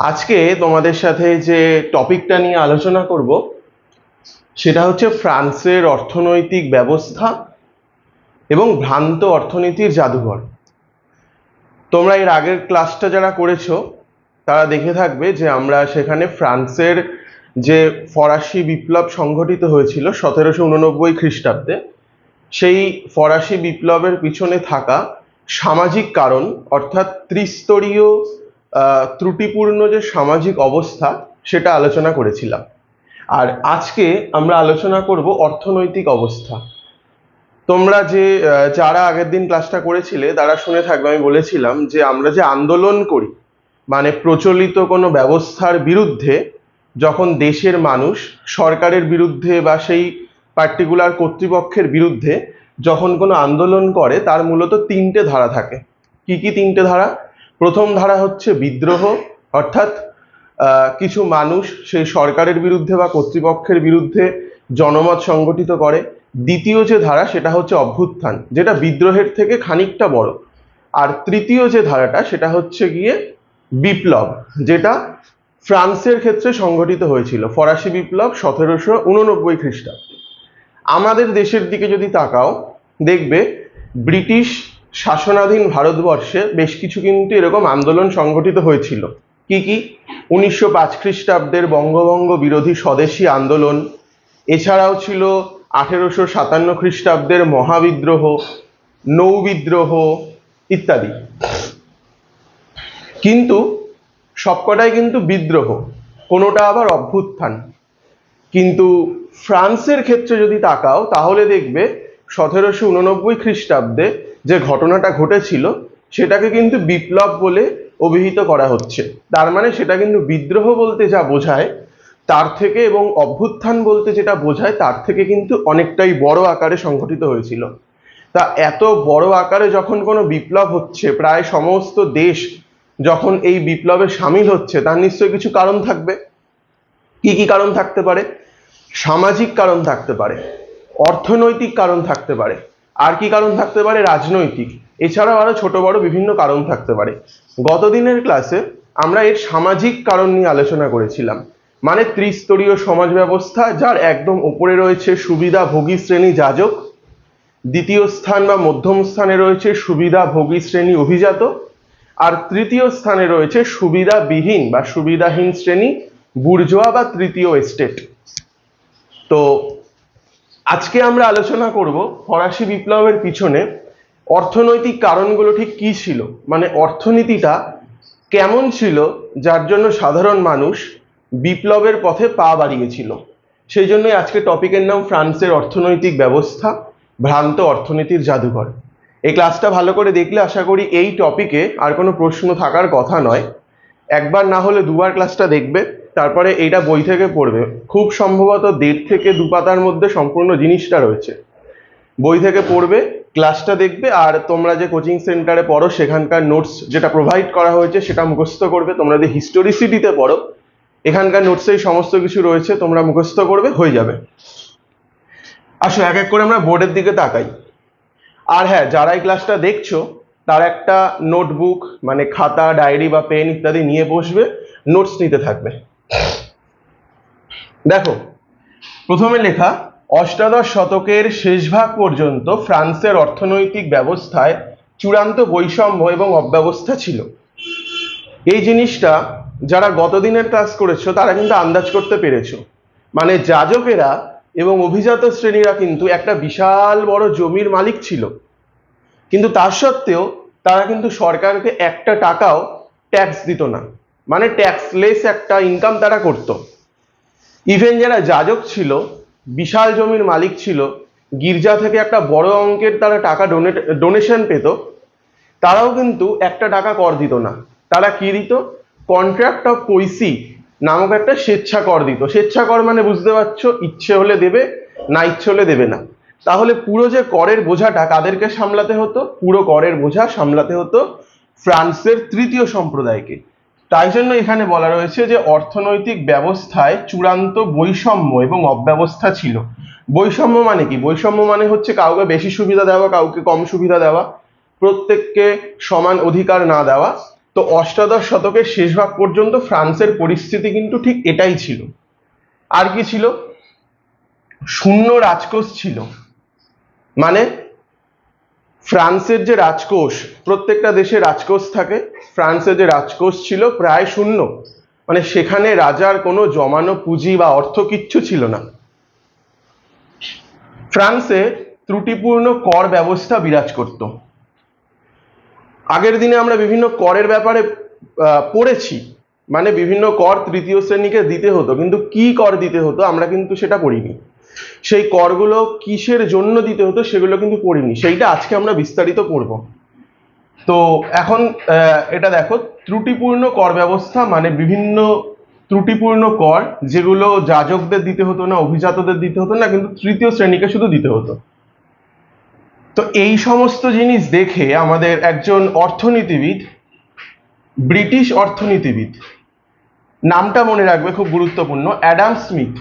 আজকে তোমাদের সাথে যে টপিকটা নিয়ে আলোচনা করব, সেটা হচ্ছে ফ্রান্সের অর্থনৈতিক ব্যবস্থা এবং ভ্রান্ত অর্থনীতির জাদুঘর। তোমরা এর আগের ক্লাসটা যারা করেছ, তারা দেখে থাকবে যে আমরা সেখানে ফ্রান্সের যে ফরাসি বিপ্লব সংঘটিত হয়েছিল সতেরোশো উননব্বই খ্রিস্টাব্দে, সেই ফরাসি বিপ্লবের পিছনে থাকা সামাজিক কারণ, অর্থাৎ ত্রিস্তরীয় ত্রুটিপূর্ণ যে সামাজিক অবস্থা, সেটা আলোচনা করেছিলাম। আর আজকে আমরা আলোচনা করব অর্থনৈতিক অবস্থা। তোমরা যে যারা আগের দিন ক্লাসটা করেছিলে, তারা শুনে থাকবে, আমি বলেছিলাম যে, আমরা যে আন্দোলন করি মানে প্রচলিত কোনো ব্যবস্থার বিরুদ্ধে, যখন দেশের মানুষ সরকারের বিরুদ্ধে বা সেই পার্টিকুলার কর্তৃপক্ষের বিরুদ্ধে, যখন কোনো আন্দোলন করে, তার মূলত তিনটে ধারা থাকে। কি কি তিনটে ধারা? প্রথম ধারা হচ্ছে বিদ্রোহ, অর্থাৎ কিছু মানুষ সেই সরকারের বিরুদ্ধে বা কর্তৃপক্ষের বিরুদ্ধে জনমত সংগঠিত করে। দ্বিতীয় যে ধারা সেটা হচ্ছে অভ্যুত্থান, যেটা বিদ্রোহের থেকে খানিকটা বড়। আর তৃতীয় যে ধারাটা সেটা হচ্ছে গিয়ে বিপ্লব, যেটা ফ্রান্সের ক্ষেত্রে সংগঠিত হয়েছিল, ফরাসি বিপ্লব সতেরোশো উননব্বই খ্রিস্টাব্দে। আমাদের দেশের দিকে যদি তাকাও, দেখবে ব্রিটিশ শাসনাধীন ভারতবর্ষে বেশ কিছু কিন্তু এরকম আন্দোলন সংগঠিত হয়েছিল। কি কি? উনিশশো পাঁচ খ্রিস্টাব্দের বঙ্গভঙ্গ বিরোধী স্বদেশী আন্দোলন, এছাড়াও ছিল আঠেরোশো সাতান্ন খ্রিস্টাব্দের মহাবিদ্রোহ, নৌবিদ্রোহ ইত্যাদি। কিন্তু সবকটাই কিন্তু বিদ্রোহ, কোনোটা আবার অভ্যুত্থান। কিন্তু ফ্রান্সের ক্ষেত্রে যদি তাকাও, তাহলে দেখবে সতেরোশো উননব্বই খ্রিস্টাব্দে যে ঘটনাটা ঘটেছিল, সেটাকে কিন্তু বিপ্লব বলে অভিহিত করা হচ্ছে। তার মানে সেটা কিন্তু বিদ্রোহ বলতে যা বোঝায়, তার থেকে এবং অভ্যুত্থান বলতে যেটা বোঝায়, তার থেকে কিন্তু অনেকটাই বড় আকারে সংঘটিত হয়েছিল। তা এত বড় আকারে যখন কোনো বিপ্লব হচ্ছে, প্রায় সমস্ত দেশ যখন এই বিপ্লবে সামিল হচ্ছে, তার নিশ্চয়ই কিছু কারণ থাকবে। কি কি কারণ থাকতে পারে? সামাজিক কারণ থাকতে পারে, অর্থনৈতিক কারণ থাকতে পারে আর কি কারণ থাকতে পারে? রাজনৈতিক। এছাড়াও আরও ছোট বড় বিভিন্ন কারণ থাকতে পারে। গতদিনের ক্লাসে আমরা এর সামাজিক কারণ নিয়ে আলোচনা করেছিলাম। মানে ত্রিস্তরীয় সমাজ ব্যবস্থা, যার একদম উপরে রয়েছে সুবিধাভোগী শ্রেণি যাজক, দ্বিতীয় স্থান বা মধ্যম স্থানে রয়েছে সুবিধাভোগী শ্রেণি অভিজাত, আর তৃতীয় স্থানে রয়েছে সুবিধাবিহীন বা সুবিধাহীন শ্রেণি, বুর্জোয়া বা তৃতীয় এস্টেট। তো আজকে আমরা আলোচনা করব ফরাসি বিপ্লবের পিছনে অর্থনৈতিক কারণগুলো ঠিক কি ছিল? মানে অর্থনীতিটা কেমন ছিল? যার জন্য সাধারণ মানুষ বিপ্লবের পথে পা বাড়িয়েছিল। সেই জন্যই আজকে টপিকের নাম ফ্রান্সের অর্থনৈতিক ব্যবস্থা, ভ্রান্ত অর্থনীতির জাদুঘর। এই ক্লাসটা ভালো করে দেখলে আশা করি এই টপিকে আর কোনো প্রশ্ন থাকার কথা নয়। একবার না হলে দুবার ক্লাসটা দেখবে। তারপরে এইটা বই থেকে পড়বে। খুব সম্ভবত দেড় থেকে দু পাতার মধ্যে সম্পূর্ণ জিনিসটা রয়েছে। বই থেকে পড়বে, ক্লাসটা দেখবে, আর তোমরা যে কোচিং সেন্টারে পড়ো, সেখানকার নোটস যেটা প্রোভাইড করা হয়েছে, সেটা মুখস্থ করবে। তোমরা যে হিস্টোরিসিটিতে পড়ো, এখানকার নোটসেই সমস্ত কিছু রয়েছে, তোমরা মুখস্থ করবে, হয়ে যাবে। আসো, এক এক করে আমরা বোর্ডের দিকে তাকাই। আর হ্যাঁ যারা এই ক্লাসটা দেখছ, তার একটা নোটবুক মানে খাতা ডায়েরি বা পেন ইত্যাদি নিয়ে বসবে নোটস নিতে থাকবে। দেখো, প্রথমে লেখা, অষ্টাদশ শতকের শেষ ভাগ পর্যন্ত ফ্রান্সের অর্থনৈতিক ব্যবস্থায় চূড়ান্ত বৈষম্য এবং অব্যবস্থা ছিল। এই জিনিসটা যারা গতদিনের ক্লাস করেছ, তারা কিন্তু আন্দাজ করতে পেরেছ। মানে যাজকেরা এবং অভিজাত শ্রেণীরা কিন্তু একটা বিশাল বড় জমির মালিক ছিল। কিন্তু তার সত্ত্বেও তারা কিন্তু সরকারকে একটা টাকাও ট্যাক্স দিত না। মানে ট্যাক্সলেস একটা ইনকাম তারা করতো। ইভেন যারা যাজক ছিল, বিশাল জমির মালিক ছিল, গির্জা থেকে একটা বড় অঙ্কের তারা টাকা ডোনেট ডোনেশন পেত, তারাও কিন্তু একটা টাকা কর দিত না। তারা কি দিত? কন্ট্রাক্ট অফ পৈসি নামক একটা স্বেচ্ছা কর দিত। স্বেচ্ছা কর মানে বুঝতে পারছ, ইচ্ছে হলে দেবে, না ইচ্ছে হলে দেবে না। তাহলে পুরো যে করের বোঝাটা কাদেরকে সামলাতে হতো? পুরো করের বোঝা সামলাতে হতো ফ্রান্সের তৃতীয় সম্প্রদায়কে। তাই জন্য এখানে বলা রয়েছে যে অর্থনৈতিক ব্যবস্থায় চূড়ান্ত বৈষম্য এবং অব্যবস্থা ছিল। বৈষম্য মানে কি? বৈষম্য মানে হচ্ছে কাউকে বেশি সুবিধা দেওয়া, কাউকে কম সুবিধা দেওয়া, প্রত্যেককে সমান অধিকার না দেওয়া। তো অষ্টাদশ শতকের শেষ ভাগ পর্যন্ত ফ্রান্সের পরিস্থিতি কিন্তু ঠিক এটাই ছিল। আর কি ছিল? শূন্য রাজকোষ ছিল। মানে ফ্রান্সের যে রাজকোষ, প্রত্যেকটা দেশে রাজকোষ থাকে। ফ্রান্সের যে রাজকোষ ছিল প্রায় শূন্য। মানে সেখানে রাজার কোনো জমানো পুঁজি বা অর্থ কিচ্ছু ছিল না। ফ্রান্সে ত্রুটিপূর্ণ কর ব্যবস্থা বিরাজ করত। আগের দিনে আমরা বিভিন্ন করের ব্যাপারে পড়েছি। মানে বিভিন্ন কর তৃতীয় শ্রেণীকে দিতে হতো। কিন্তু কি কর দিতে হতো, আমরা কিন্তু সেটা পড়িনি। সেই করগুলো কিসের জন্য দিতে হতো সেগুলো কিন্তু পড়িনি। সেইটা আজকে আমরা বিস্তারিত পড়ব। তো এখন এটা দেখো, ত্রুটিপূর্ণ কর ব্যবস্থা মানে বিভিন্ন ত্রুটিপূর্ণ কর যেগুলো যাজকদের দিতে হতো না, অভিজাতদের দিতে হতো না, কিন্তু তৃতীয় শ্রেণীকে শুধু দিতে হতো। তো এই সমস্ত জিনিস দেখে আমাদের একজন অর্থনীতিবিদ, ব্রিটিশ অর্থনীতিবিদ, নামটা মনে রাখবে খুব গুরুত্বপূর্ণ, অ্যাডাম স্মিথ।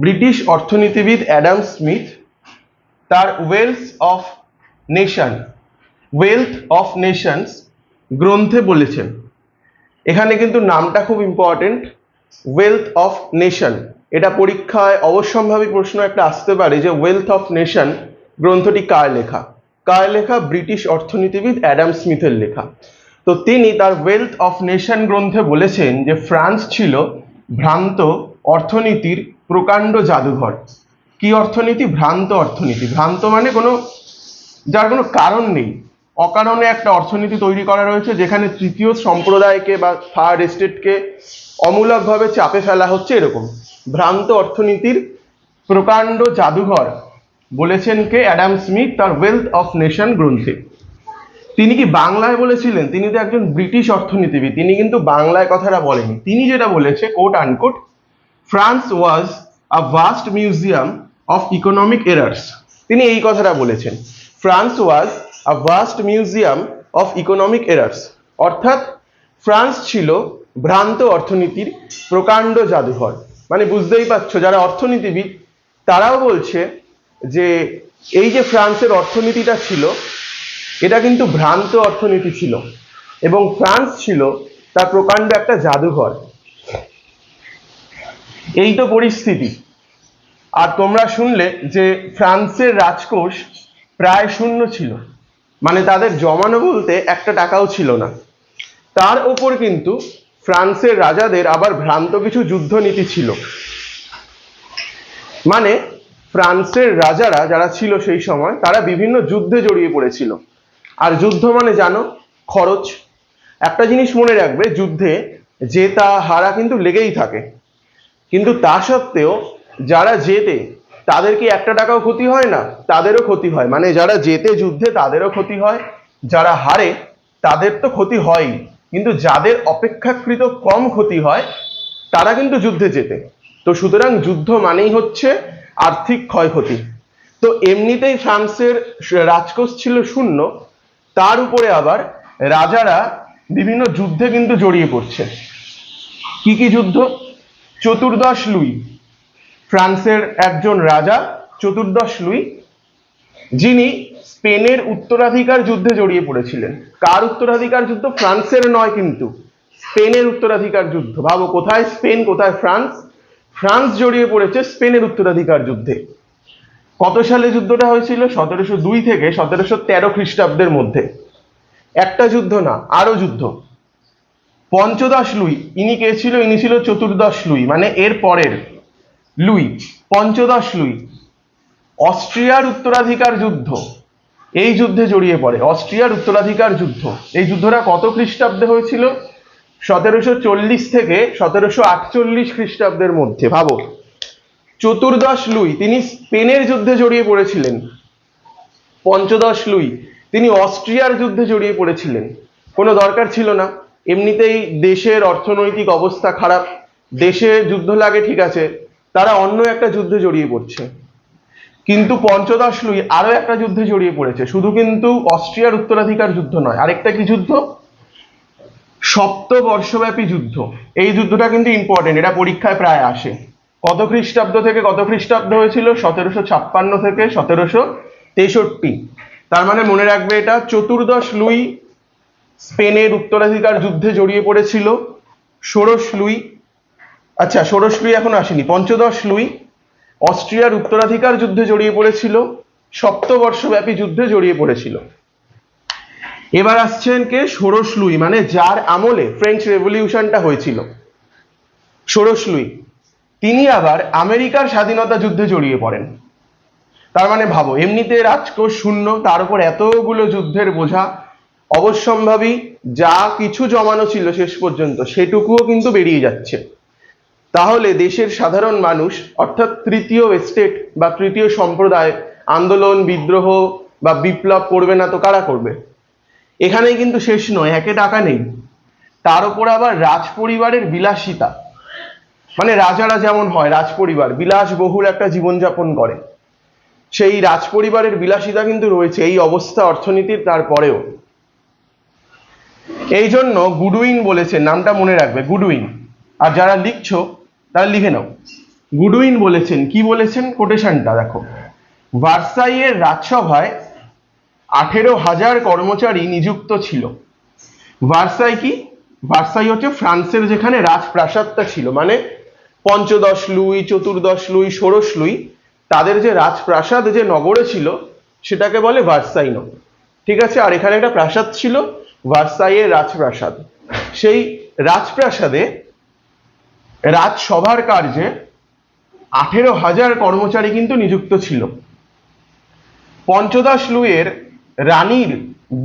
ব্রিটিশ অর্থনীতিবিদ অ্যাডাম স্মিথ, তার wealth of nation, wealth of nations গ্রন্থে বলেছেন। এখানে কিন্তু নামটা খুব ইম্পর্টেন্ট ওয়েলথ অফ নেশন। এটা পরীক্ষায় অবশ্যম্ভাবী প্রশ্ন একটা আসতে পারে যে ওয়েলথ অফ নেশন গ্রন্থটি কার লেখা? কার লেখা? ব্রিটিশ অর্থনীতিবিদ অ্যাডাম স্মিথের লেখা। তো তিনি তার ওয়েলথ অফ নেশন গ্রন্থে বলেছেন যে ফ্রান্স ছিল ভ্রান্ত অর্থনীতির প্রকাণ্ড জাদুঘর। কি অর্থনীতি? ভ্রান্ত অর্থনীতি। ভ্রান্ত মানে কোনো, যার কোনো কারণ নেই। অকারণে একটা অর্থনীতি তৈরি করা রয়েছে যেখানে তৃতীয় সম্প্রদায়কে বা থার্ড এস্টেটকে অমূলকভাবে চাপে ফেলা হচ্ছে এরকম। ভ্রান্ত অর্থনীতির প্রকাণ্ড জাদুঘর বলেছেন কে? অ্যাডাম স্মিথ, তার ওয়েলথ অফ নেশন গ্রন্থে। তিনি কি বাংলায় বলেছিলেন? তিনি তো একজন ব্রিটিশ অর্থনীতিবিদ। তিনি কিন্তু বাংলায় কথাটা বলেনি তিনি যেটা বলেছে quote unquote France was a vast museum of economic errors. তিনি এই কথাটা বলেছেন। France was a vast museum of economic errors. অর্থাৎ ফ্রান্স ছিল ভ্রান্ত অর্থনীতির প্রকাণ্ড জাদুঘর। মানে বুঝতেই পারছ, যারা অর্থনীতিবিদ, তারাও বলছে যে এই যে ফ্রান্সের অর্থনীতিটা ছিল, এটা কিন্তু ভ্রান্ত অর্থনীতি ছিল। এবং ফ্রান্স ছিল তার প্রকাণ্ড একটা জাদুঘর। এই তো পরিস্থিতি। আর তোমরা শুনলে যে ফ্রান্সের রাজকোষ প্রায় শূন্য ছিল। মানে তাদের জমানো বলতে একটা টাকাও ছিল না। তার ওপর কিন্তু ফ্রান্সের রাজাদের আবার ভ্রান্ত কিছু যুদ্ধনীতি ছিল। মানে ফ্রান্সের রাজারা যারা ছিল সেই সময়, তারা বিভিন্ন যুদ্ধে জড়িয়ে পড়েছিল। আর যুদ্ধ মানে জানো, খরচ। একটা জিনিস মনে রাখবে, যুদ্ধে জেতা, হারা কিন্তু লেগেই থাকে। কিন্তু তা সত্ত্বেও যারা জেতে তাদের কি একটা টাকাও ক্ষতি হয় না, তাদেরও ক্ষতি হয়। মানে যারা জেতে যুদ্ধে, তাদেরও ক্ষতি হয়। যারা হারে, তাদের তো ক্ষতি হয়ই। কিন্তু যাদের অপেক্ষাকৃত কম ক্ষতি হয়, তারা কিন্তু যুদ্ধে জেতে। তো সুতরাং যুদ্ধ মানেই হচ্ছে আর্থিক ক্ষয়ক্ষতি। তো এমনিতেই ফ্রান্সের রাজকোষ ছিল শূন্য। তার উপরে আবার রাজারা বিভিন্ন যুদ্ধে কিন্তু জড়িয়ে পড়ছে। কি কি যুদ্ধ? চতুর্দশ লুই। ফ্রান্সের একজন রাজা, চতুর্দশ লুই, যিনি স্পেনের উত্তরাধিকার যুদ্ধে জড়িয়ে পড়েছিলেন। কার উত্তরাধিকার যুদ্ধ? ফ্রান্সের নয় কিন্তু, স্পেনের উত্তরাধিকার যুদ্ধ। ভাবো, কোথায় স্পেন, কোথায় ফ্রান্স? ফ্রান্স জড়িয়ে পড়েছে স্পেনের উত্তরাধিকার যুদ্ধে। কত সালে যুদ্ধটা হয়েছিল? সতেরোশো দুই থেকে সতেরোশো তেরো খ্রিস্টাব্দের মধ্যে। একটা যুদ্ধ না আরও যুদ্ধ। পঞ্চদশ লুই। ইনি কে ছিল? ইনি ছিল চতুর্দশ লুই মানে এর পরের লুই, পঞ্চদশ লুই। অস্ট্রিয়ার উত্তরাধিকার যুদ্ধ। এই যুদ্ধে জড়িয়ে পড়ে। অস্ট্রিয়ার উত্তরাধিকার যুদ্ধ। এই যুদ্ধটা কত খ্রিস্টাব্দে হয়েছিল? সতেরোশো চল্লিশ থেকে সতেরোশো আটচল্লিশ খ্রিস্টাব্দের মধ্যে। ভাবো। চতুর্দশ লুই, তিনি স্পেনের যুদ্ধে জড়িয়ে পড়েছিলেন। পঞ্চদশ লুই, তিনি অস্ট্রিয়ার যুদ্ধে জড়িয়ে পড়েছিলেন। কোনো দরকার ছিল না। এমনিতেই দেশের অর্থনৈতিক অবস্থা খারাপ, দেশে যুদ্ধ লাগে ঠিক আছে, তারা অন্য একটা যুদ্ধে জড়িয়ে পড়ছে। কিন্তু পঞ্চদশ লুই আরও একটা যুদ্ধে জড়িয়ে পড়েছে, শুধু কিন্তু অস্ট্রিয়ার উত্তরাধিকার যুদ্ধ নয়, আরেকটা কি যুদ্ধ? সপ্তবর্ষব্যাপী যুদ্ধ। এই যুদ্ধটা কিন্তু ইম্পর্টেন্ট এটা পরীক্ষায় প্রায় আসে। কত খ্রিস্টাব্দ থেকে কত খ্রিস্টাব্দ হয়েছিল? সতেরোশো ছাপ্পান্ন থেকে সতেরোশো তেষট্টি। তার মানে মনে রাখবে এটা, চতুর্দশ লুই স্পেনের উত্তরাধিকার যুদ্ধে জড়িয়ে পড়েছিল ষোড়শ লুই। আচ্ছা ষোড়শ লুই এখন আসেনি, পঞ্চদশ লুই অস্ট্রিয়ার উত্তরাধিকার যুদ্ধে জড়িয়ে পড়েছিল, সপ্তবর্ষব্যাপী যুদ্ধে জড়িয়ে পড়েছিল। এবার আসছেন কে? ষোড়শ লুই মানে যার আমলে ফ্রেঞ্চ রেভলিউশনটা হয়েছিল। ষোড়শ লুই, তিনি আবার আমেরিকার স্বাধীনতা যুদ্ধে জড়িয়ে পড়েন। তার মানে ভাবো, এমনিতে রাজকোষ শূন্য, তার উপর এতগুলো যুদ্ধের বোঝা অবশ্যম্ভাবী যা কিছু জমানো ছিল শেষ পর্যন্ত সেটুকুও কিন্তু বেরিয়ে যাচ্ছে। তাহলে দেশের সাধারণ মানুষ, অর্থাৎ তৃতীয় স্টেট বা তৃতীয় সম্প্রদায়, আন্দোলন, বিদ্রোহ বা বিপ্লব করবে না তো কারা করবে? এখানে কিন্তু শেষ নয়, একে টাকা নেই। তার উপর আবার রাজ পরিবারের বিলাসিতা। মানে রাজারা যেমন হয় রাজ পরিবার বিলাসবহুল একটা জীবনযাপন করে। সেই রাজ পরিবারের বিলাসিতা কিন্তু রয়েছে এই অবস্থা অর্থনীতির তারপরেও। এই জন্য গুডউইন বলেছে, নামটা মনে রাখবে, গুডউইন। আর যারা লিখছো, তারা লিখে নাও। গুডউইন বলেছেন, কি বলেছেন? কোটেশনটা দেখো। ভার্সাইয়ের রাজসভায় আঠেরো হাজার কর্মচারী নিযুক্ত ছিল। ভার্সাই কি? ভার্সাই হচ্ছে ফ্রান্সের যেখানে রাজপ্রাসাদটা ছিল মানে পঞ্চদশ লুই, চতুর্দশ লুই, ষোড়শ লুই, তাদের যে রাজপ্রাসাদ যে নগরে ছিল, সেটাকে বলে ভার্সাই নগর ঠিক আছে? আর এখানে একটা প্রাসাদ ছিল ভার্সাইয়ের রাজপ্রাসাদ। সেই রাজপ্রাসাদে রাজসভার কার্যে আঠেরো হাজার কর্মচারী কিন্তু নিযুক্ত ছিল। পঞ্চদশ লুইয়ের রানীর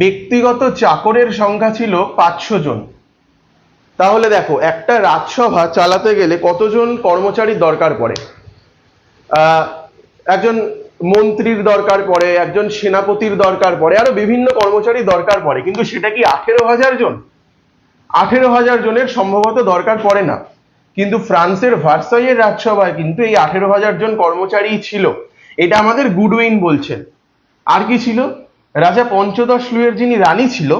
ব্যক্তিগত চাকরের সংখ্যা ছিল পাঁচশো জন। তাহলে দেখো, একটা রাজসভা চালাতে গেলে কতজন কর্মচারীর দরকার পড়ে? একজন মন্ত্রীর দরকার পড়ে, একজন সেনাপতির দরকার পড়ে, আরও বিভিন্ন কর্মচারী দরকার পড়ে, কিন্তু সেটা কি আঠেরো হাজার জন? আঠেরো হাজার জনের সম্ভবত দরকার পড়ে না। কিন্তু ফ্রান্সের ভার্সাইয়ের রাজসভায় কিন্তু এই আঠেরো হাজার জন কর্মচারী ছিল। এটা আমাদের গুডউইন বলছেন। আর কি ছিল? রাজা পঞ্চদশ লুইয়ের যিনি রানী ছিল,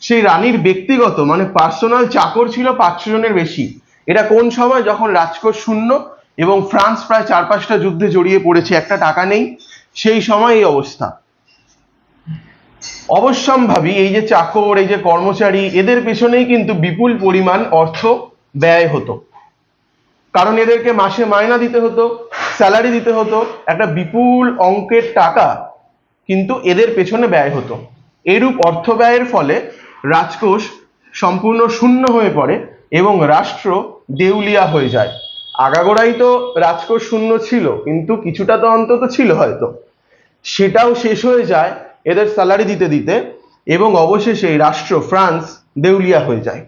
সেই রানীর ব্যক্তিগত মানে পার্সোনাল চাকর ছিল পাঁচশো জনের বেশি। এটা কোন সময়? যখন রাজকোষ শূন্য এবং ফ্রান্স প্রায় চার পাঁচটা যুদ্ধে জড়িয়ে পড়েছে, একটা টাকা নেই, সেই সময় এই অবস্থা। অবশ্যম্ভাবী এই যে চাকর, এই যে কর্মচারী, এদের পেছনেই কিন্তু বিপুল পরিমাণ অর্থ ব্যয় হতো। কারণ এদেরকে মাসে মায়না দিতে হতো, স্যালারি দিতে হতো, একটা বিপুল অঙ্কের টাকা কিন্তু এদের পেছনে ব্যয় হতো। এরূপ অর্থ ব্যয়ের ফলে রাজকোষ সম্পূর্ণ শূন্য হয়ে পড়ে এবং রাষ্ট্র দেউলিয়া হয়ে যায়। আগাগোড়াই তো রাজকোষ শূন্য ছিল, কিন্তু কিছুটা তো অন্তত ছিল হয়তো। সেটাও শেষ হয়ে যায় এদের স্যালারি দিতে দিতে এবং অবশেষে রাষ্ট্র ফ্রান্স দেউলিয়া হয়ে যায়।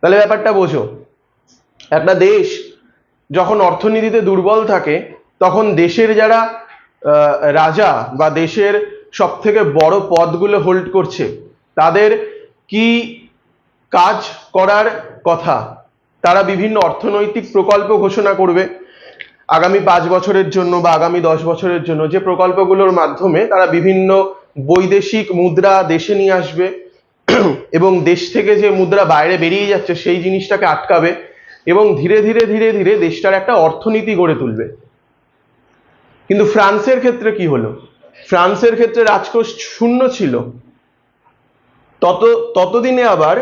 তাহলে ব্যাপারটা বোঝো, একটা দেশ যখন অর্থনীতিতে দুর্বল থাকে, তখন দেশের যারা রাজা বা দেশের সব থেকে বড় পদগুলো হোল্ড করছে, তাদের কি কাজ করার কথা তারা বিভিন্ন অর্থনৈতিক প্রকল্প ঘোষণা করবে। আগামী পাঁচ বছরের জন্য বা আগামী দশ বছরের জন্য যে প্রকল্পগুলোর মাধ্যমে তারা বিভিন্ন বৈদেশিক মুদ্রা দেশে নিয়ে আসবে এবং দেশ থেকে যে মুদ্রা বাইরে বেরিয়ে যাচ্ছে সেই জিনিসটাকে আটকাবে এবং ধীরে ধীরে ধীরে ধীরে দেশটার একটা অর্থনীতি গড়ে তুলবে। কিন্তু ফ্রান্সের ক্ষেত্রে কি হলো? ফ্রান্সের ক্ষেত্রে রাজকোষ শূন্য ছিল। তত, ততদিনে আবার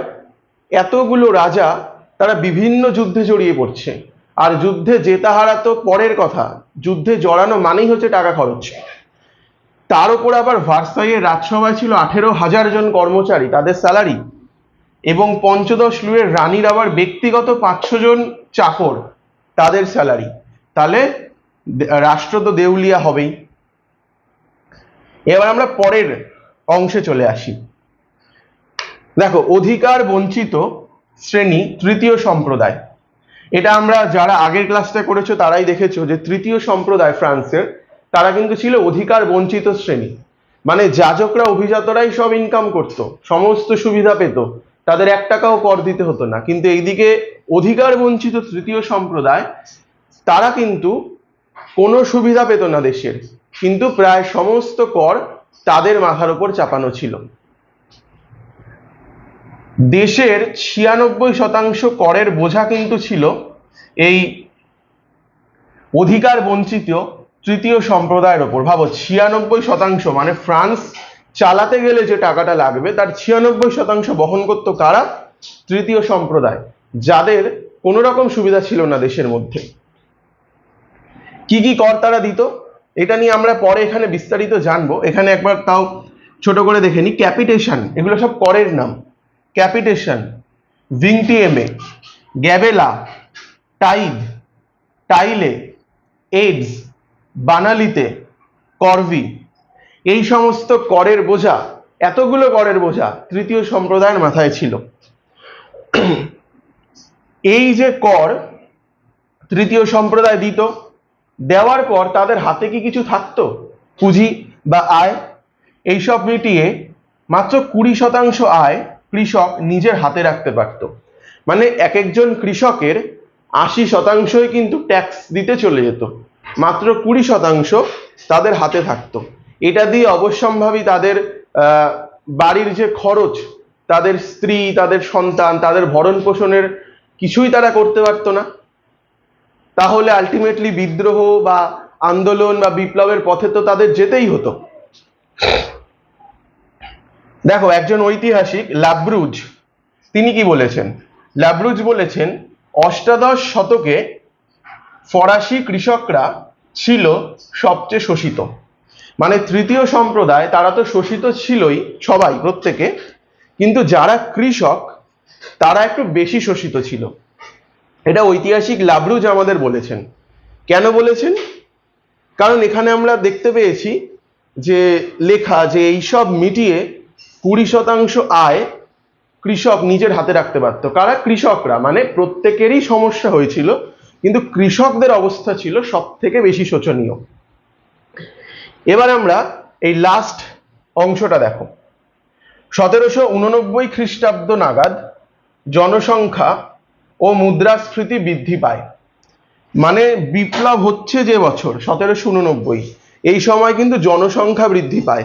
এতগুলো রাজা তারা বিভিন্ন যুদ্ধে জড়িয়ে পড়ছে। আর যুদ্ধে জেতা হারা তো পরের কথা। যুদ্ধে জড়ানো মানেই হচ্ছে টাকা খরচ। তার উপর আবার ভার্সাইয়ের রাজসভায় ছিল আঠেরো হাজার জন কর্মচারী, তাদের স্যালারি। এবং পঞ্চদশ লুয়ের রানীর আবার ব্যক্তিগত পাঁচশো জন চাকর, তাদের স্যালারি। তাহলে রাষ্ট্র তো দেউলিয়া হবেই। এবার আমরা পরের অংশে চলে আসি। দেখো, অধিকার বঞ্চিত শ্রেণি, তৃতীয় সম্প্রদায়। এটা আমরা যারা আগের ক্লাসটা করেছ, তারাই দেখেছ যে তৃতীয় সম্প্রদায় ফ্রান্সের, তারা কিন্তু ছিল অধিকার বঞ্চিত শ্রেণি। মানে যাজকরা, অভিজাতরাই সব ইনকাম করত, সমস্ত সুবিধা পেত, তাদের এক টাকাও কর দিতে হতো না। কিন্তু এইদিকে অধিকার বঞ্চিত তৃতীয় সম্প্রদায়, তারা কিন্তু কোনো সুবিধা পেত না দেশের, কিন্তু প্রায় সমস্ত কর তাদের মাথার উপর চাপানো ছিল। দেশের ছিয়ানব্বই শতাংশ করের বোঝা কিন্তু ছিল এই অধিকার বঞ্চিত তৃতীয় সম্প্রদায়ের ওপর। ভাবো, ছিয়ানব্বই শতাংশ মানে ফ্রান্স চালাতে গেলে যে টাকাটা লাগবে, তার ছিয়ানব্বই শতাংশ বহন করতো কারা? তৃতীয় সম্প্রদায়, যাদের কোনো রকম সুবিধা ছিল না দেশের মধ্যে। কি কি কর তারা দিত? এটা নিয়ে আমরা পরে এখানে বিস্তারিত জানব। এখানে একবার তাও ছোট করে দেখে নি। ক্যাপিটেশন, এগুলো সব করের নাম। ক্যাপিটেশন ভিংটিএমএ গ্যাবেলা, টাইড, টাইলে, এইডস, বানালিতে, করভি। এই সমস্ত করের বোঝা, এতগুলো করের বোঝা তৃতীয় সম্প্রদায়ের মাথায় ছিল। এই যে কর তৃতীয় সম্প্রদায় দিত, দেওয়ার পর তাদের হাতে কি কিছু থাকতো? পুঁজি বা আয়? এইসব মিটিয়ে মাত্র কুড়ি শতাংশ আয় কৃষক নিজের হাতে রাখতে পারত। মানে এক একজন কৃষকের আশি শতাংশই কিন্তু ট্যাক্স দিতে চলে যেত। মাত্র কুড়ি শতাংশ তাদের হাতে থাকতো। এটা দিয়ে অবশ্যম্ভাবী তাদের বাড়ির যে খরচ, তাদের স্ত্রী, তাদের সন্তান, তাদের ভরণ পোষণের কিছুই তারা করতে পারতো না। তাহলে আলটিমেটলি বিদ্রোহ বা আন্দোলন বা বিপ্লবের পথে তো তাদের যেতেই হতো। দেখো, একজন ঐতিহাসিক, লাব্রুজ, তিনি কি বলেছেন? লাব্রুজ বলেছেন, অষ্টাদশ শতকে ফরাসি কৃষকরা ছিল সবচেয়ে শোষিত। মানে তৃতীয় সম্প্রদায়, তারা তো শোষিত ছিলই সবাই, প্রত্যেকে। কিন্তু যারা কৃষক, তারা একটু বেশি শোষিত ছিল। এটা ঐতিহাসিক লাব্রুজ আমাদের বলেছেন। কেন বলেছেন? কারণ এখানে আমরা দেখতে পেয়েছি যে লেখা যে এইসব মিটিয়ে কুড়ি শতাংশ আয় কৃষক নিজের হাতে রাখতে পারতো কারা? কৃষকরা। মানে প্রত্যেকেরই সমস্যা হয়েছিল, কিন্তু কৃষকদের অবস্থা ছিল সব থেকে বেশি শোচনীয়। এবার আমরা এই লাস্ট অংশটা দেখো। সতেরোশো উননব্বই খ্রিস্টাব্দ নাগাদ জনসংখ্যা ও মুদ্রাস্ফীতি বৃদ্ধি পায়। মানে বিপ্লব হচ্ছে যে বছর, সতেরোশো উননব্বই। এই সময় কিন্তু জনসংখ্যা বৃদ্ধি পায়।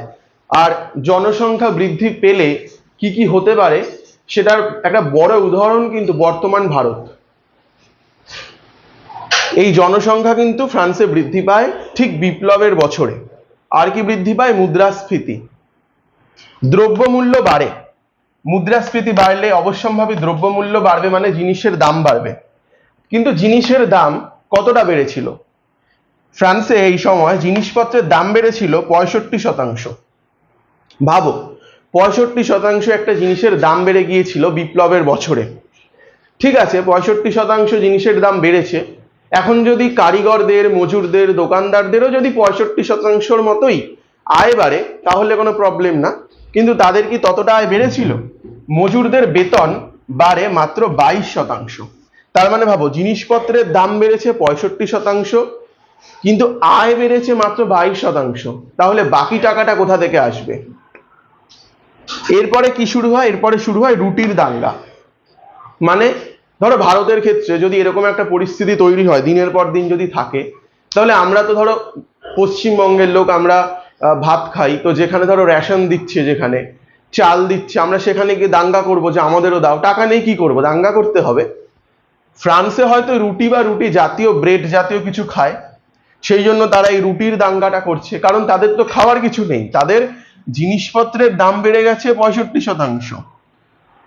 আর জনসংখ্যা বৃদ্ধি পেলে কি কি হতে পারে সেটার একটা বড় উদাহরণ কিন্তু বর্তমান ভারত। এই জনসংখ্যা কিন্তু ফ্রান্সে বৃদ্ধি পায় ঠিক বিপ্লবের বছরে। আর কি বৃদ্ধি পায়? মুদ্রাস্ফীতি। দ্রব্যমূল্য বাড়ে। মুদ্রাস্ফীতি বাড়লে অবশ্যম্ভাবী দ্রব্যমূল্য বাড়বে মানে জিনিসের দাম বাড়বে। কিন্তু জিনিসের দাম কতটা বেড়েছিল? ফ্রান্সে এই সময় জিনিসপত্রের দাম বেড়েছিল পঁয়ষট্টি শতাংশ। ভাবো, পঁয়ষট্টি শতাংশ একটা জিনিসের দাম বেড়ে গিয়েছিল বিপ্লবের বছরে। ঠিক আছে, পঁয়ষট্টি শতাংশ জিনিসের দাম বেড়েছে। এখন যদি কারিগরদের, মজুরদের, দোকানদারদেরও যদি পঁয়ষট্টি শতাংশর মতোই আয় বাড়ে, তাহলে কোনো প্রবলেম না। কিন্তু তাদের কি ততটা আয় বেড়েছিল? মজুরদের বেতন বাড়ে মাত্র বাইশ শতাংশ। তার মানে ভাবো, জিনিসপত্রের দাম বেড়েছে পঁয়ষট্টি শতাংশ, কিন্তু আয় বেড়েছে মাত্র বাইশ শতাংশ। তাহলে বাকি টাকাটা কোথা থেকে আসবে? এরপরে কি শুরু হয়? এরপরে শুরু হয় রুটির দাঙ্গা। মানে ধরো ভারতের ক্ষেত্রে যদি এরকম একটা পরিস্থিতি তৈরি হয়, দিনের পর দিন যদি থাকে, তাহলে আমরা তো ধরো পশ্চিমবঙ্গের লোক, আমরা ভাত খাই, তো যেখানে ধরো রেশন দিচ্ছে, যেখানে চাল দিচ্ছে, আমরা সেখানে গিয়ে দাঙ্গা করব যে আমাদেরও দাও। টাকা নেই কি করব? দাঙ্গা করতে হবে। ফ্রান্সে হয়তো রুটি বা রুটি জাতীয়, ব্রেড জাতীয় কিছু খায়, সেই জন্য তারা এই রুটির দাঙ্গাটা করছে, কারণ তাদের তো খাওয়ার কিছু নেই। তাদের জিনিসপত্রের দাম বেড়ে গেছে পঁয়ষট্টি শতাংশ।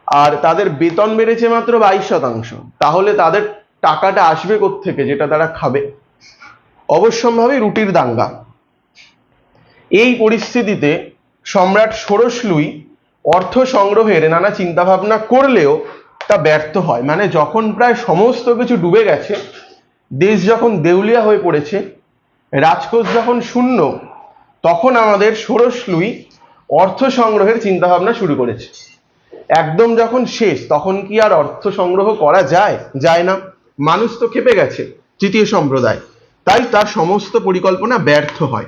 আর তাদের বেতন বেড়েছে মাত্র বাইশ শতাংশ। তাহলে তাদের টাকাটা আসবে থেকে যেটা তারা খাবে? অবশ্যম্ভাবী রুটির দাঙ্গা। এই পরিস্থিতিতে সম্রাট ষোড়শলুই অর্থ সংগ্রহের নানা চিন্তাভাবনা করলেও তা ব্যর্থ হয়। মানে যখন প্রায় সমস্ত কিছু ডুবে গেছে, দেশ যখন দেউলিয়া হয়ে পড়েছে, রাজকোষ যখন শূন্য, তখন আমাদের ষোড়শ লুই অর্থ সংগ্রহের চিন্তাভাবনা শুরু করেছে। একদম যখন শেষ, তখন কি আর অর্থ সংগ্রহ করা যায়? যায় না। মানুষ তো খেপে গেছে, তৃতীয় সম্প্রদায়। তাই তার সমস্ত পরিকল্পনা ব্যর্থ হয়।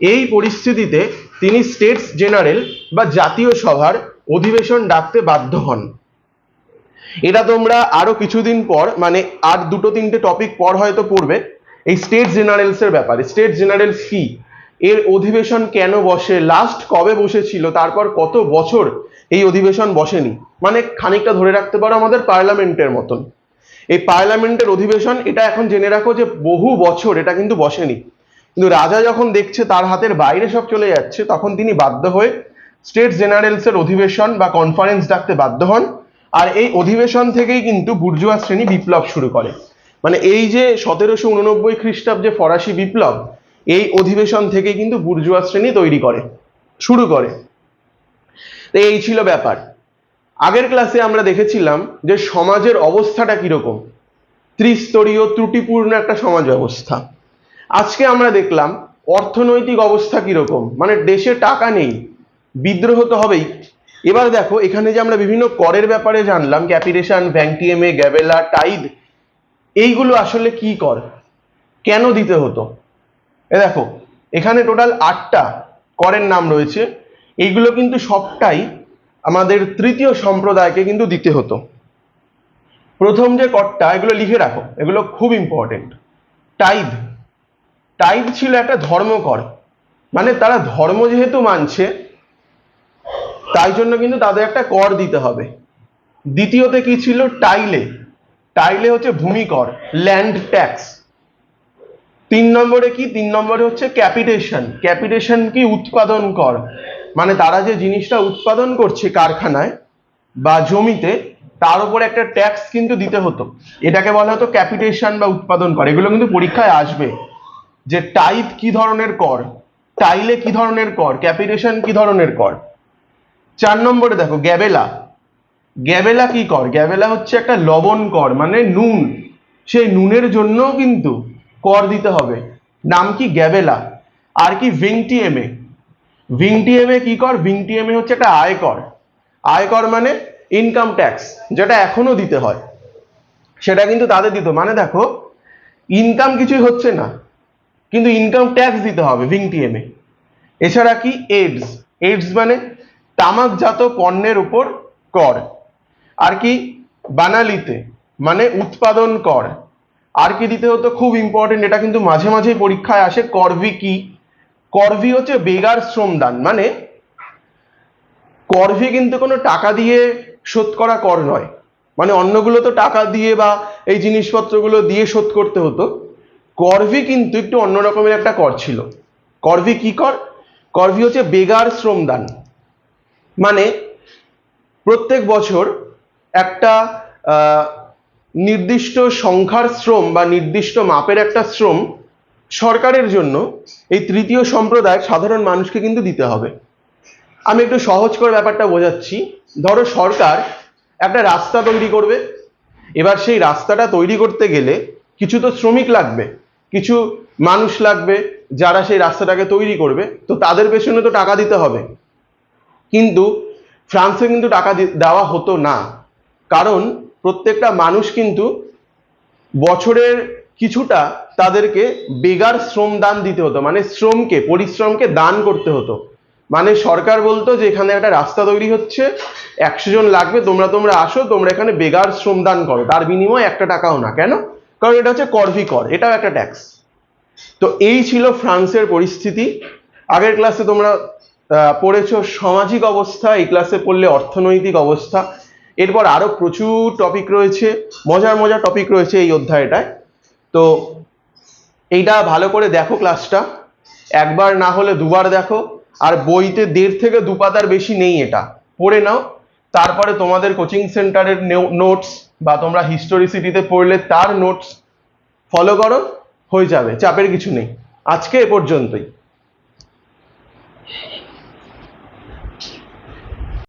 এই পরিস্থিতিতে তিনি স্টেটস জেনারেল বা জাতীয় সভার অধিবেশন ডাকতে বাধ্য হন। এটা তোমরা আরও কিছুদিন পর মানে আর দুটো তিনটে টপিক পর হয়তো পড়বে। এই স্টেট জেনারেলস এর ব্যাপারে। স্টেট জেনারেলস কি? এর অধিবেশন কেন বসে? লাস্ট কবে বসেছিল? তারপর কত বছর এই অধিবেশন বসেনি? মানে খানিকটা ধরে রাখতে পারো আমাদের পার্লামেন্টের মতন। এই পার্লামেন্টের অধিবেশন, এটা এখন জেনে রাখো যে বহু বছর এটা কিন্তু বসেনি। কিন্তু রাজা যখন দেখছে তার হাতের বাইরে সব চলে যাচ্ছে, তখন তিনি বাধ্য হয়ে স্টেট জেনারেলসের অধিবেশন বা কনফারেন্স ডাকতে বাধ্য হন। আর এই অধিবেশন থেকেই কিন্তু বুর্জুয়া শ্রেণি বিপ্লব শুরু করে। মানে এই যে সতেরোশো উননব্বই খ্রিস্টাব্দে ফরাসি বিপ্লব এই অধিবেশন থেকেই কিন্তু বুর্জুয়া শ্রেণি তৈরি করে, শুরু করে। তো এই ছিল ব্যাপার। আগের ক্লাসে আমরা দেখেছিলাম যে সমাজের অবস্থাটা কীরকম। ত্রিস্তরীয় ত্রুটিপূর্ণ একটা সমাজ ব্যবস্থা আজকে আমরা দেখলাম অর্থনৈতিক অবস্থা কীরকম মানে দেশে টাকা নেই, বিদ্রোহ তো হবেই। এবার দেখো, এখানে যে আমরা বিভিন্ন করের ব্যাপারে জানলাম, ক্যাপিটেশন ভ্যাংটিএমএ গ্যাবেলা, টাইড, এইগুলো আসলে কি কর? কেন দিতে হতো? এ দেখো, এখানে টোটাল আটটা করের নাম রয়েছে। এইগুলো কিন্তু সবটাই আমাদের তৃতীয় সম্প্রদায়কে কিন্তু দিতে হতো। প্রথম যে করটা এগুলো লিখে রাখো, এগুলো খুব ইম্পর্টেন্ট টাইদ টাইদ ছিল একটা ধর্মকর। মানে তারা ধর্ম যেহেতু মানছে, তাই জন্য কিন্তু তাদের একটা কর দিতে হবে। দ্বিতীয়তে কি ছিল? টাইলে টাইলে হচ্ছে ভূমিকর ল্যান্ড ট্যাক্স তিন নম্বরে কি? তিন নম্বরে হচ্ছে ক্যাপিটেশন ক্যাপিটেশন কি? উৎপাদন কর। মানে তারা যে জিনিসটা উৎপাদন করছে কারখানায় বা জমিতে, তার উপর একটা ট্যাক্স কিন্তু দিতে হতো। এটাকে বলা হতো ক্যাপিটেশন বা উৎপাদন কর। এগুলো কিন্তু পরীক্ষায় আসবে যে টাইপ কি ধরনের কর? টাইলে কি ধরনের কর? ক্যাপিটেশন কি ধরনের কর? চার নম্বরে দেখো গ্যাবেলা গ্যাবেলা কি কর? গ্যাবেলা হচ্ছে একটা লবণ কর মানে নুন। সেই নুনের জন্যও কিন্তু কর দিতে হবে। নাম কি গ্যাবেলা? আর কি ভিংটিএমএ ভিংটিএমএ কি কর? ভিংটিএমএ হচ্ছে একটা আয়কর আয়কর মানে ইনকাম ট্যাক্স যেটা এখনও দিতে হয়। সেটা কিন্তু তাদের দিত মানে দেখো ইনকাম কিছুই হচ্ছে না, কিন্তু ইনকাম ট্যাক্স দিতে হবে ভিংটিএমে এছাড়া কি? এইডস এইডস মানে তামাকজাত পণ্যের উপর কর। আর কি? বানালিতে মানে উৎপাদন কর। আর কি দিতে হতো খুব ইম্পর্টেন্ট এটা কিন্তু মাঝে মাঝেই পরীক্ষায় আসে, করভি কি? করভি হচ্ছে বেগার শ্রমদান মানে করভি কিন্তু কোনো টাকা দিয়ে শোধ করা কর নয়। মানে অন্যগুলো তো টাকা দিয়ে বা এই জিনিসপত্রগুলো দিয়ে শোধ করতে হতো। করভি কিন্তু একটু অন্য রকমের একটা কর ছিল। করভি কি কর? করভি হচ্ছে বেগার শ্রমদান। মানে প্রত্যেক বছর একটা নির্দিষ্ট সংখ্যার শ্রম বা নির্দিষ্ট মাপের একটা শ্রম সরকারের জন্য এই তৃতীয় সম্প্রদায় সাধারণ মানুষকে কিন্তু দিতে হবে। আমি একটু সহজ করে ব্যাপারটা বোঝাচ্ছি। ধরো সরকার একটা রাস্তা তৈরি করবে। এবার সেই রাস্তাটা তৈরি করতে গেলে কিছু তো শ্রমিক লাগবে, কিছু মানুষ লাগবে যারা সেই রাস্তাটাকে তৈরি করবে। তো তাদের পেছনে তো টাকা দিতে হবে। কিন্তু ফ্রান্সে কিন্তু টাকা দেওয়া হতো না। কারণ প্রত্যেকটা মানুষ কিন্তু বছরের কিছুটা তাদেরকে বেগার শ্রম দান দিতে হতো মানে শ্রমকে, পরিশ্রমকে দান করতে হতো। মানে সরকার বলতো যে এখানে একটা রাস্তা তৈরি হচ্ছে, একশো জন লাগবে, তোমরা তোমরা আসো, তোমরা এখানে বেগার শ্রম দান করো। তার বিনিময়ে একটা টাকাও না। কেন? কারণ এটা হচ্ছে করভি কর, এটাও একটা ট্যাক্স। তো এই ছিল ফ্রান্সের পরিস্থিতি। আগের ক্লাসে তোমরা পড়েছ সামাজিক অবস্থা, এই ক্লাসে পড়লে অর্থনৈতিক অবস্থা। এরপর আরও প্রচুর টপিক রয়েছে, মজার মজার টপিক রয়েছে এই অধ্যায়টায়। তো এইটা ভালো করে দেখো ক্লাসটা একবার না হলে দুবার দেখো। আর বইতে দেড় থেকে দু পাতার বেশি নেই এটা। পড়ে নাও। তারপরে তোমাদের কোচিং সেন্টারের নোটস বা তোমরা হিস্টোরিসিটিতে পড়লে তার নোটস ফলো করো। হয়ে যাবে, চাপের কিছু নেই। আজকে এ পর্যন্তই।